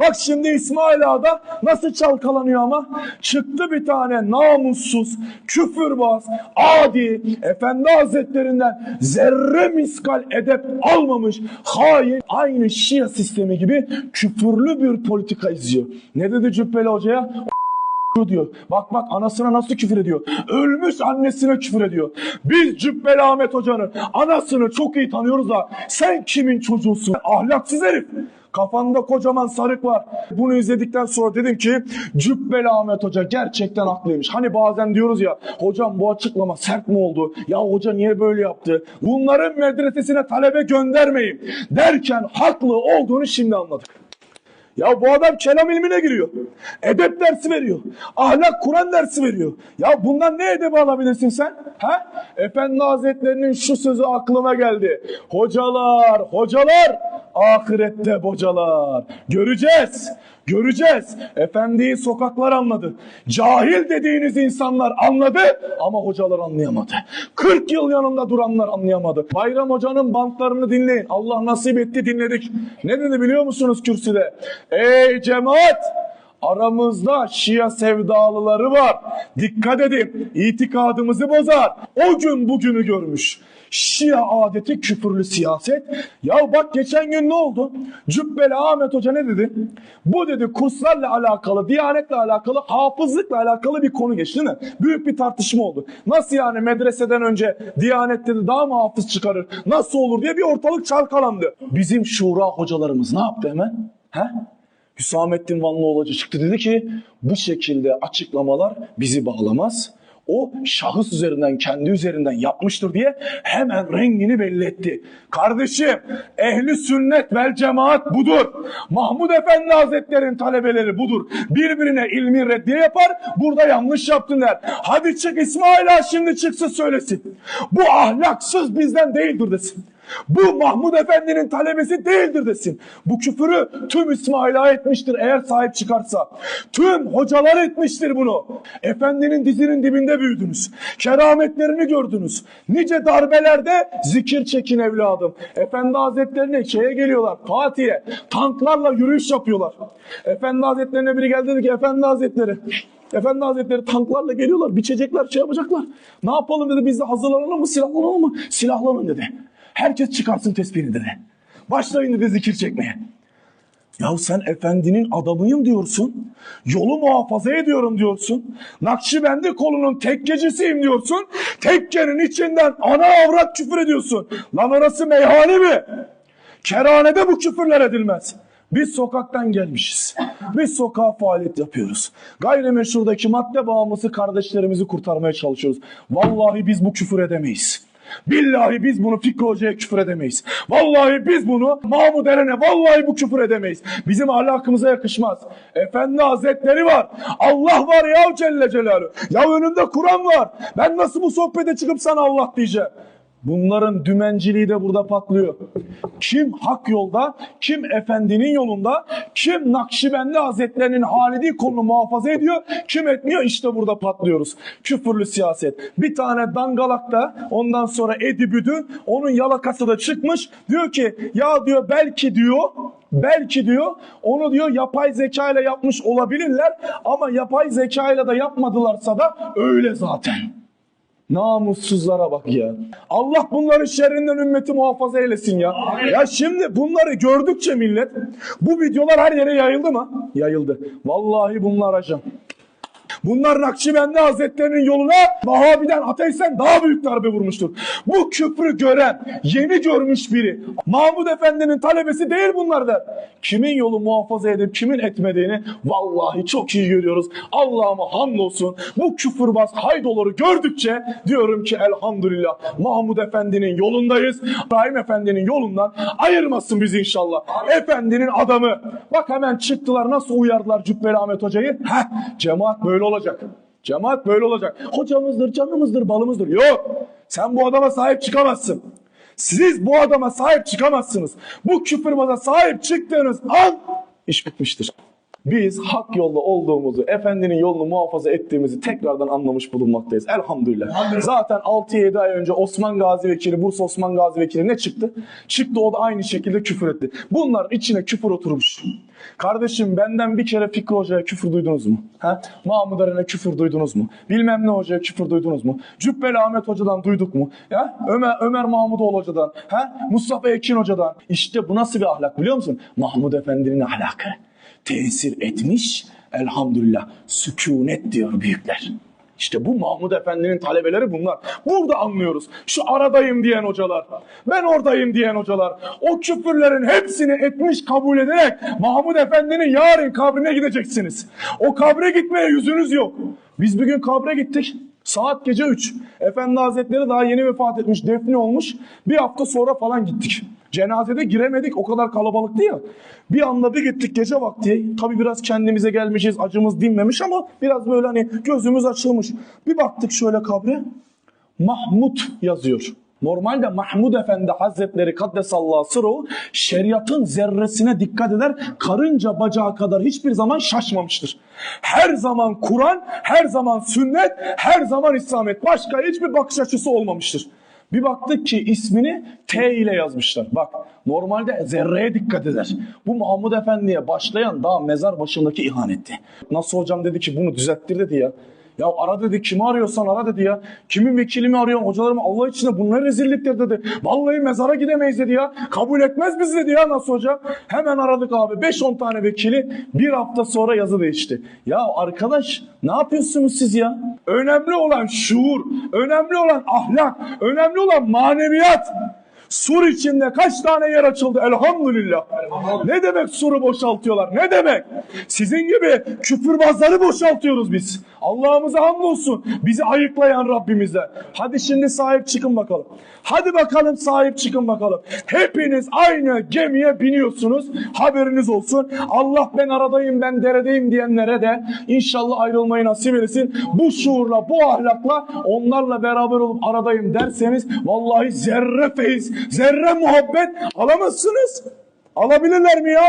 Bak şimdi İsmail Ağa'da nasıl çalkalanıyor ama çıktı bir tane namussuz, küfürbaz, adi, efendi hazretlerinden zerre miskal edep almamış hain aynı Şia sistemi gibi küfürlü bir politika izliyor. Ne dedi Cübbeli Hoca'ya? diyor. Bak bak anasına nasıl küfür ediyor. Ölmüş annesine küfür ediyor. Biz Cübbeli Ahmet Hoca'nın anasını çok iyi tanıyoruz da sen kimin çocuğusun? Ahlaksız herif. Kafanda kocaman sarık var. Bunu izledikten sonra dedim ki Cübbeli Ahmet Hoca gerçekten haklıymış. Hani bazen diyoruz ya hocam bu açıklama sert mi oldu? Ya hoca niye böyle yaptı? Bunların medresesine talebe göndermeyin derken haklı olduğunu şimdi anladık. Ya bu adam kelam ilmine giriyor. Edep dersi veriyor. Ahlak Kur'an dersi veriyor. Ya bundan ne edebi alabilirsin sen? Ha? Efendi Hazretlerinin şu sözü aklıma geldi. Hocalar, hocalar, ahirette bocalar. Göreceğiz. Göreceğiz. Efendiyi sokaklar anladı. Cahil dediğiniz insanlar anladı ama hocalar anlayamadı. 40 yıl yanında duranlar anlayamadı. Bayram Hoca'nın bantlarını dinleyin. Allah nasip etti dinledik. Ne dedi biliyor musunuz kürsüde? Ey cemaat! Aramızda Şia sevdalıları var. Dikkat edin. itikadımızı bozar. O gün bugünü görmüş. Şia adeti küfürlü siyaset. Ya bak geçen gün ne oldu? Cübbeli Ahmet Hoca ne dedi? Bu dedi kurslarla alakalı, diyanetle alakalı, hafızlıkla alakalı bir konu geçti değil mi? Büyük bir tartışma oldu. Nasıl yani medreseden önce diyanet dedi daha mı hafız çıkarır? Nasıl olur diye bir ortalık çalkalandı. Bizim şura hocalarımız ne yaptı hemen? He? Hüsamettin Vanlıoğlu Hoca çıktı dedi ki bu şekilde açıklamalar bizi bağlamaz. O şahıs üzerinden kendi üzerinden yapmıştır diye hemen rengini belli etti. Kardeşim ehli sünnet vel cemaat budur. Mahmud Efendi Hazretleri'nin talebeleri budur. Birbirine ilmi reddiye yapar burada yanlış yaptın der. Hadi çık İsmail Ağa şimdi çıksın söylesin. Bu ahlaksız bizden değildir desin. Bu Mahmud Efendi'nin talebesi değildir desin. Bu küfürü tüm İsmail'a etmiştir eğer sahip çıkarsa. Tüm hocalar etmiştir bunu. Efendinin dizinin dibinde büyüdünüz. Kerametlerini gördünüz. Nice darbelerde zikir çekin evladım. Efendi Hazretlerine şeye geliyorlar Fatih'e. Tanklarla yürüyüş yapıyorlar. Efendi Hazretlerine biri geldi dedi ki Efendi Hazretleri Efendi Hazretleri tanklarla geliyorlar, biçecekler, şey yapacaklar. Ne yapalım dedi, biz de hazırlanalım mı, silahlanalım mı? Silahlanın dedi. Herkes çıkarsın tesbihini dedi. Başlayın dedi zikir çekmeye. Ya sen efendinin adamıyım diyorsun. Yolu muhafaza ediyorum diyorsun. Nakşibendi kolunun tekkecisiyim diyorsun. Tekkenin içinden ana avrat küfür ediyorsun. Lan orası meyhane mi? Kerhanede bu küfürler edilmez. Biz sokaktan gelmişiz. Biz sokağa faaliyet yapıyoruz. Gayrimeşrurdaki madde bağımlısı kardeşlerimizi kurtarmaya çalışıyoruz. Vallahi biz bu küfür edemeyiz. Billahi biz bunu Fikri Hoca'ya küfür edemeyiz. Vallahi biz bunu Mahmud Eren'e vallahi bu küfür edemeyiz. Bizim ahlakımıza yakışmaz. Efendi Hazretleri var. Allah var ya Celle Celaluhu. Ya önünde Kur'an var. Ben nasıl bu sohbete çıkıp sana Allah diyeceğim. Bunların dümenciliği de burada patlıyor. Kim hak yolda, kim efendinin yolunda, kim Nakşibendi Hazretlerinin halidi kolunu muhafaza ediyor, kim etmiyor işte burada patlıyoruz. Küfürlü siyaset. Bir tane dangalakta ondan sonra Edi Büdü onun yalakası da çıkmış. Diyor ki ya diyor belki diyor Belki diyor onu diyor yapay zeka ile yapmış olabilirler ama yapay zeka ile de yapmadılarsa da öyle zaten. Namussuzlara bak ya. Allah bunların şerrinden ümmeti muhafaza eylesin ya. Ya şimdi bunları gördükçe millet bu videolar her yere yayıldı mı? Yayıldı. Vallahi bunlar ajan. Bunlar Nakşibendi Hazretlerinin yoluna Vahabi'den ateisten daha büyük darbe vurmuştur. Bu küfrü gören, yeni görmüş biri Mahmud Efendi'nin talebesi değil bunlar der. Kimin yolu muhafaza edip kimin etmediğini vallahi çok iyi görüyoruz. Allah'ıma hamdolsun bu küfürbaz haydoları gördükçe diyorum ki elhamdülillah Mahmud Efendi'nin yolundayız. İbrahim Efendi'nin yolundan ayırmasın bizi inşallah. Efendinin adamı. Bak hemen çıktılar nasıl uyardılar Cübbeli Ahmet Hoca'yı. Heh, cemaat böyle olacak. Cemaat böyle olacak. Hocamızdır, canımızdır, balımızdır. Yok. Sen bu adama sahip çıkamazsın. Siz bu adama sahip çıkamazsınız. Bu küfürbaza sahip çıktığınız an iş bitmiştir. Biz hak yolda olduğumuzu, efendinin yolunu muhafaza ettiğimizi tekrardan anlamış bulunmaktayız. Elhamdülillah. Zaten 6-7 ay önce Osman Gazi Vekili, Bursa Osman Gazi Vekili ne çıktı? Çıktı o da aynı şekilde küfür etti. Bunlar içine küfür oturmuş. Kardeşim benden bir kere Fikri Hoca'ya küfür duydunuz mu? Ha? Mahmud Eren'e küfür duydunuz mu? Bilmem ne hocaya küfür duydunuz mu? Cübbeli Ahmet Hoca'dan duyduk mu? Ya? Ömer, Ömer Mahmudoğlu Hoca'dan, ha? Mustafa Ekin Hoca'dan. İşte bu nasıl bir ahlak biliyor musun? Mahmud Efendi'nin ahlakı. Tesir etmiş, elhamdülillah, sükunet diyor büyükler. İşte bu Mahmud Efendi'nin talebeleri bunlar. Burada anlıyoruz. Şu aradayım diyen hocalar, ben oradayım diyen hocalar, o küfürlerin hepsini etmiş kabul ederek Mahmud Efendi'nin yarın kabrine gideceksiniz. O kabre gitmeye yüzünüz yok. Biz bir gün kabre gittik. Saat gece 3. Efendi Hazretleri daha yeni vefat etmiş, defni olmuş. Bir hafta sonra falan gittik. Cenazede giremedik o kadar kalabalıktı ya. Bir anda bir gittik gece vakti. Tabi biraz kendimize gelmişiz, acımız dinmemiş ama biraz böyle hani gözümüz açılmış. Bir baktık şöyle kabre. Mahmud yazıyor. Normalde Mahmud Efendi Hazretleri Kaddesallahu sırru şeriatın zerresine dikkat eder. Karınca bacağı kadar hiçbir zaman şaşmamıştır. Her zaman Kur'an, her zaman sünnet, her zaman İslamet. Başka hiçbir bakış açısı olmamıştır. Bir baktık ki ismini T ile yazmışlar. Bak normalde zerreye dikkat eder. Bu Mahmud Efendi'ye başlayan daha mezar başındaki ihanetti. Nasıl hocam dedi ki bunu düzelttir dedi ya. Ya ara dedi kimi arıyorsan ara dedi ya. Kimin vekilimi arıyorsun hocalarım Allah için bunlar rezilliktir dedi. Vallahi mezara gidemeyiz dedi ya. Kabul etmez biz dedi ya nasıl hoca. Hemen aradık abi 5-10 tane vekili bir hafta sonra yazı değişti. Ya arkadaş ne yapıyorsunuz siz ya? Önemli olan şuur, önemli olan ahlak, önemli olan maneviyat. Sur içinde kaç tane yer açıldı elhamdülillah. Ne demek suru boşaltıyorlar? Ne demek? Sizin gibi küfürbazları boşaltıyoruz biz. Allah'ımıza hamdolsun. Bizi ayıklayan Rabbimize. Hadi şimdi sahip çıkın bakalım. Hadi bakalım sahip çıkın bakalım. Hepiniz aynı gemiye biniyorsunuz. Haberiniz olsun. Allah ben aradayım ben deredeyim diyenlere de inşallah ayrılmayı nasip eylesin. Bu şuurla bu ahlakla onlarla beraber olup aradayım derseniz vallahi zerre feyiz, zerre muhabbet alamazsınız. Alabilirler mi ya?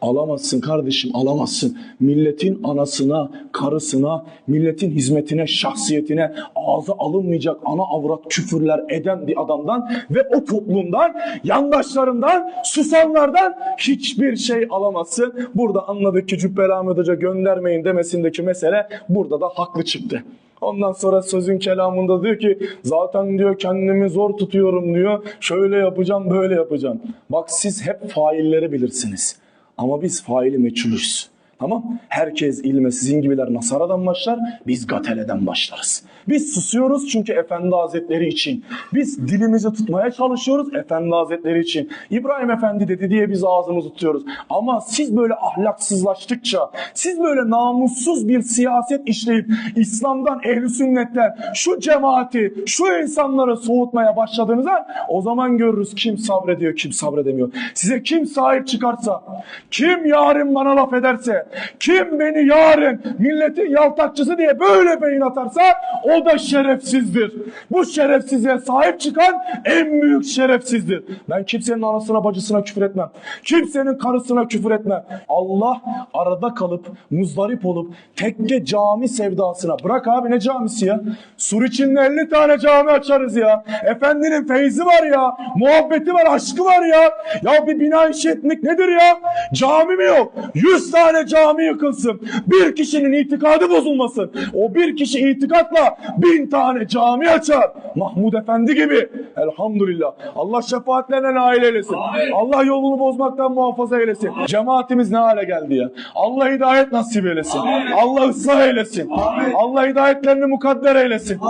Alamazsın kardeşim alamazsın. Milletin anasına, karısına, milletin hizmetine, şahsiyetine ağza alınmayacak ana avrat küfürler eden bir adamdan ve o toplumdan, yandaşlarından, susanlardan hiçbir şey alamazsın. Burada anladık ki Cübbeli Ahmet Hoca göndermeyin demesindeki mesele burada da haklı çıktı. Ondan sonra sözün kelamında diyor ki zaten diyor kendimi zor tutuyorum diyor. Şöyle yapacağım böyle yapacağım. Bak siz hep failleri bilirsiniz. Ama biz faili meçhulüz. Tamam? Herkes ilme sizin gibiler Nasara'dan başlar, biz Gatele'den başlarız. Biz susuyoruz çünkü Efendi Hazretleri için. Biz dilimizi tutmaya çalışıyoruz Efendi Hazretleri için. İbrahim Efendi dedi diye biz ağzımızı tutuyoruz. Ama siz böyle ahlaksızlaştıkça, siz böyle namussuz bir siyaset işleyip İslam'dan, ehli sünnetten şu cemaati, şu insanları soğutmaya başladığınız an o zaman görürüz kim sabrediyor, kim sabredemiyor. Size kim sahip çıkarsa, kim yarın bana laf ederse, kim beni yarın milletin yaltakçısı diye böyle beyin atarsa o da şerefsizdir. Bu şerefsize sahip çıkan en büyük şerefsizdir. Ben kimsenin anasına bacısına küfür etmem. Kimsenin karısına küfür etmem. Allah arada kalıp muzdarip olup tekke cami sevdasına. Bırak abi ne camisi ya? Sur içinde 50 tane cami açarız ya. Efendinin feyzi var ya. Muhabbeti var, aşkı var ya. Ya bir bina inşa etmek nedir ya? Cami mi yok? 100 tane cami yıkılsın. Bir kişinin itikadı bozulmasın. O bir kişi itikatla bin tane cami açar. Mahmud Efendi gibi. Elhamdülillah. Allah şefaatlerine nail eylesin. Allah yolunu bozmaktan muhafaza eylesin. Cemaatimiz ne hale geldi ya? Allah hidayet nasip eylesin. Allah ıslah eylesin. Allah hidayetlerini mukadder eylesin.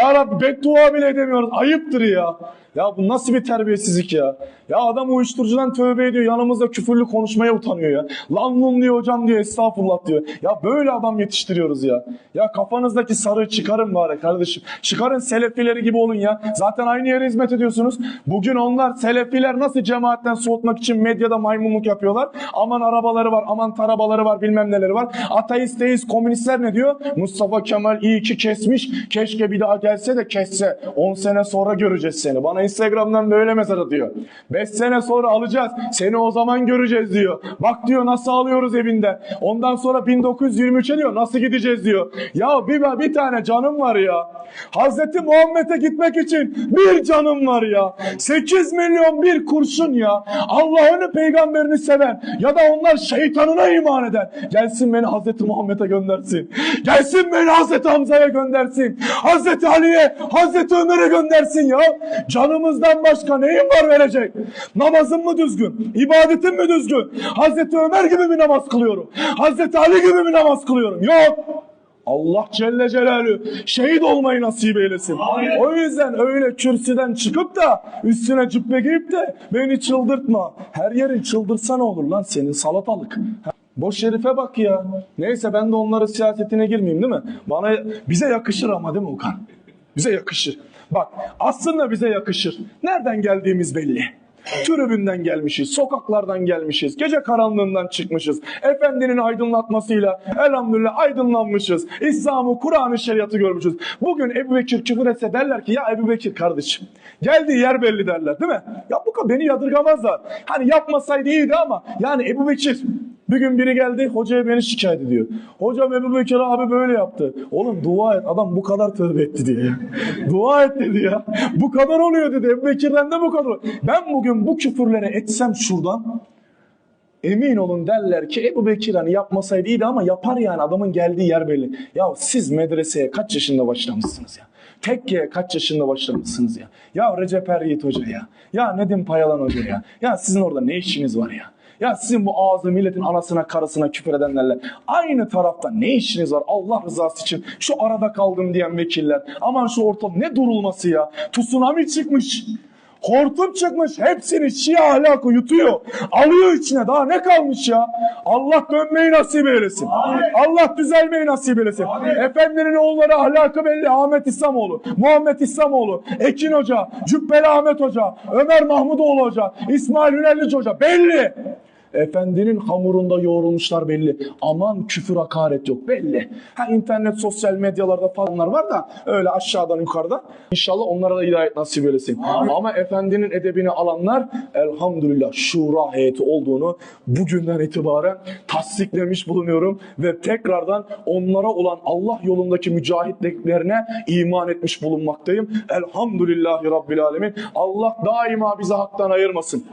Ya Rabbi beddua bile edemiyoruz. Ayıptır ya. Ya bu nasıl bir terbiyesizlik ya? Ya adam uyuşturucudan tövbe ediyor. Yanımızda küfürlü konuşmaya utanıyor ya. Lan lun diyor hocam diyor estağfurullah diyor. Ya böyle adam yetiştiriyoruz ya. Ya kafanızdaki sarığı çıkarın bari kardeşim. Çıkarın selefileri gibi olun ya. Zaten aynı yere hizmet ediyorsunuz. Bugün onlar selefiler nasıl cemaatten soğutmak için medyada maymunluk yapıyorlar. Aman arabaları var, aman tarabaları var, bilmem neleri var. Ateist, deist, komünistler ne diyor? Mustafa Kemal iyi ki kesmiş. Keşke bir daha gelse de kesse. 10 sene sonra göreceğiz seni. Bana Bana Instagram'dan böyle mesaj atıyor. 5 sene sonra alacağız. Seni o zaman göreceğiz diyor. Bak diyor nasıl alıyoruz evinden. Ondan sonra 1923'e diyor nasıl gideceğiz diyor. Ya bir, bir tane canım var ya. Hazreti Muhammed'e gitmek için bir canım var ya. 8 milyon bir kurşun ya. Allah'ını peygamberini seven ya da onlar şeytanına iman eden. Gelsin beni Hazreti Muhammed'e göndersin. Gelsin beni Hazreti Hamza'ya göndersin. Hazreti Ali'ye, Hazreti Ömer'e göndersin ya. Canımızdan başka neyim var verecek? Namazım mı düzgün? İbadetim mi düzgün? Hazreti Ömer gibi mi namaz kılıyorum? Hazreti Ali gibi mi namaz kılıyorum? Yok. Allah Celle Celaluhu şehit olmayı nasip eylesin. O yüzden öyle kürsüden çıkıp da üstüne cübbe giyip de beni çıldırtma. Her yerin çıldırsa ne olur lan senin salatalık. Boş herife bak ya. Neyse ben de onların siyasetine girmeyeyim değil mi? Bana bize yakışır ama değil mi Okan? Bize yakışır. Bak aslında bize yakışır. Nereden geldiğimiz belli. Tribünden gelmişiz, sokaklardan gelmişiz, gece karanlığından çıkmışız. Efendinin aydınlatmasıyla elhamdülillah aydınlanmışız. İslam'ı, Kur'an'ı, şeriatı görmüşüz. Bugün Ebu Bekir küfür etse derler ki ya Ebu Bekir kardeşim geldiği yer belli derler değil mi? Ya bu kadar beni yadırgamazlar. Hani yapmasaydı iyiydi ama yani Ebu Bekir bir gün biri geldi hocaya beni şikayet ediyor. Hocam Ebu Bekir abi böyle yaptı. Oğlum dua et adam bu kadar tövbe etti diye. dua et dedi ya. Bu kadar oluyor dedi. Ebu Bekir'den de bu kadar. Ben bugün bu küfürlere etsem şuradan emin olun derler ki Ebu Bekir hani yapmasaydı iyiydi ama yapar yani adamın geldiği yer belli. Ya siz medreseye kaç yaşında başlamışsınız ya? Tekkeye kaç yaşında başlamışsınız ya? Ya Recep Er Yiğit Hoca ya? Ya Nedim Payalan Hoca ya? Ya sizin orada ne işiniz var ya? Ya sizin bu ağzı milletin anasına karısına küfür edenlerle aynı tarafta ne işiniz var Allah rızası için şu arada kaldım diyen vekiller aman şu ortam ne durulması ya tsunami çıkmış Hortum çıkmış hepsini Şia ahlakı yutuyor. Alıyor içine daha ne kalmış ya? Allah dönmeyi nasip eylesin. Allah düzelmeyi nasip eylesin. Efendinin oğulları ahlakı belli. Ahmet İslamoğlu, Muhammed İslamoğlu, Ekin Hoca, Cübbeli Ahmet Hoca, Ömer Mahmudoğlu Hoca, İsmail Hünellici Hoca belli. Efendinin hamurunda yoğrulmuşlar belli. Aman küfür hakaret yok belli. Ha internet sosyal medyalarda falanlar var da öyle aşağıdan yukarıdan. İnşallah onlara da hidayet nasip eylesin. Ama efendinin edebini alanlar elhamdülillah şura heyeti olduğunu bugünden itibaren tasdiklemiş bulunuyorum ve tekrardan onlara olan Allah yolundaki mücahitliklerine iman etmiş bulunmaktayım. Elhamdülillahi Rabbil Alemin. Allah daima bizi haktan ayırmasın.